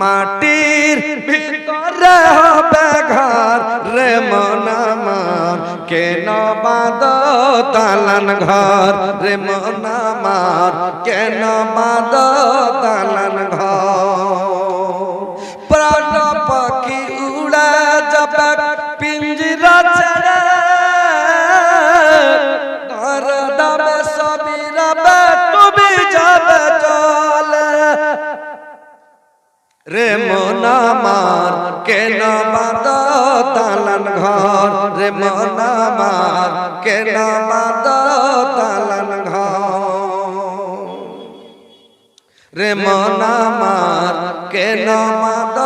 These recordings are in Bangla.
মাটির ভিতরে হবে ঘর রে মন আমার। কেন বাদ তালান ঘর রে মন আমার? কেন বাদ তালান ঘর? প্রাণ পাখি উড়ে যাবে, পিঞ্জরা ছেড়ে রে মন আমার কেন বাদ তালান ঘর? রে মন আমার কেন বাদ তালান ঘর? রে মন আমার কেন মাদ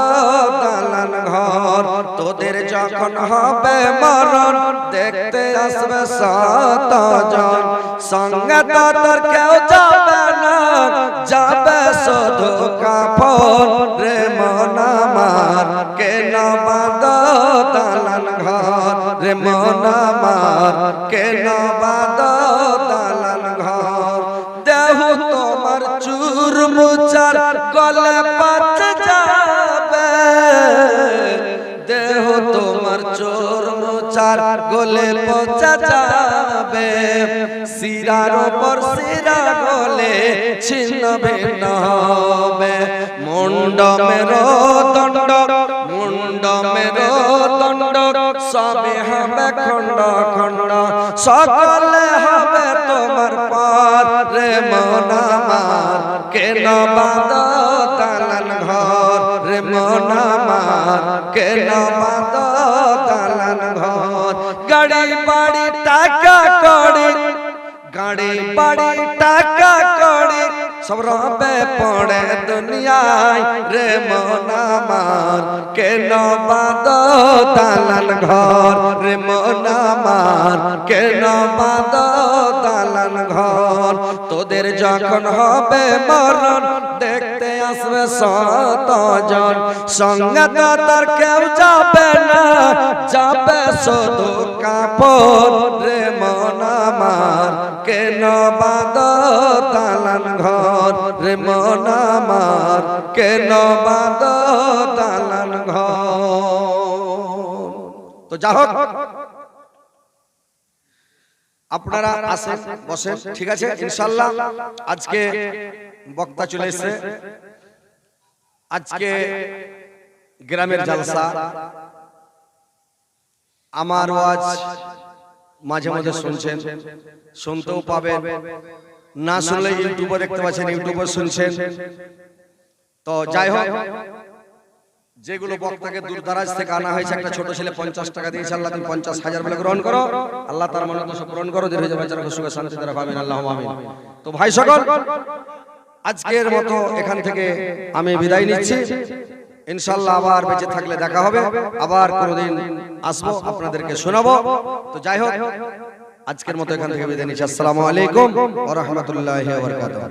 তালান ঘর? তোদের যখন হবে মরণ দেখতে আসবে সাত জন সঙ্গে তোর কেউ যাবে আমার কেন মাদ তালান ঘর। রে মন আমার কেন মাদ তালান ঘর। দেহ তোমার চুর মুচার গলে পাচে যাবে। দেহ তোমার চোর মুচার গলে পচা যাবে। শিরার ওপর শিরা গলে ছিন্ন ভিন্ন হবে। মুন্ড মেরো দণ্ড মুন্ড মেরো দণ্ড সবে হবে খণ্ড খণ্ড। সকলে হবে তোমার পর রে মন আমার। কেন বাদ তালান ঘর রে মন কেন বাদ তালান ঘর? গাড়ি বাড়ি টাকা কড়ি গাড়ি বাড়ি টাকা কড়ি সব রবে পড়ে দুনিয়ায় রে কেন বাদ তালান ঘর রে মন আমার? কেন বাদ তালান ঘর? তোদের যখন হবে মরণ, দেখতে আসবে শত জন সঙ্গে তার কেউ যাবে না, যাবে শুধু কাপড় রে মন কেন বাদ তালান ঘর রে মন আমার, কেন বাদ তালান ঘর? তো যা হোক, আপনারা আসেন, বসেন, ঠিক আছে? ইনশাল্লাহ আজকে বক্তা চলে এসেছে। আজকে গ্রামের জালসা। আমার ওয়াজ মাঝে মাঝে শুনছেন, শুনতেও পাবেন। না শুনলে ইউটিউবে দেখতে পাচ্ছেন ইউটিউবে শুনছেন। তো যাই হোক যেগুলো বক্তাকে দূর দারাজ থেকে আনা হয়েছে একটা ছোট ছেলে পঞ্চাশ টাকা দিয়েছে আল্লাহ তুমি পঞ্চাশ হাজার বলে গ্রহণ করো। আল্লাহ তার মনে দোষ পূরণ করো দীর্ঘ যাবে সুখে শান্তি দ্বারা পাবেন আল্লাহ আমিন। তো ভাই সকল আজকের মতো এখান থেকে আমি বিদায় নিচ্ছি। ইনশাল্লাহ আবার বেঁচে থাকলে দেখা হবে। আবার কোনোদিন আসব আপনাদেরকে শোনাবো। তো যাই হোক। আজকের মতো এখান থেকে বিদায় নিচ্ছি। আসসালামু আলাইকুম ওয়া রাহমাতুল্লাহি ওয়া বারাকাতুহু।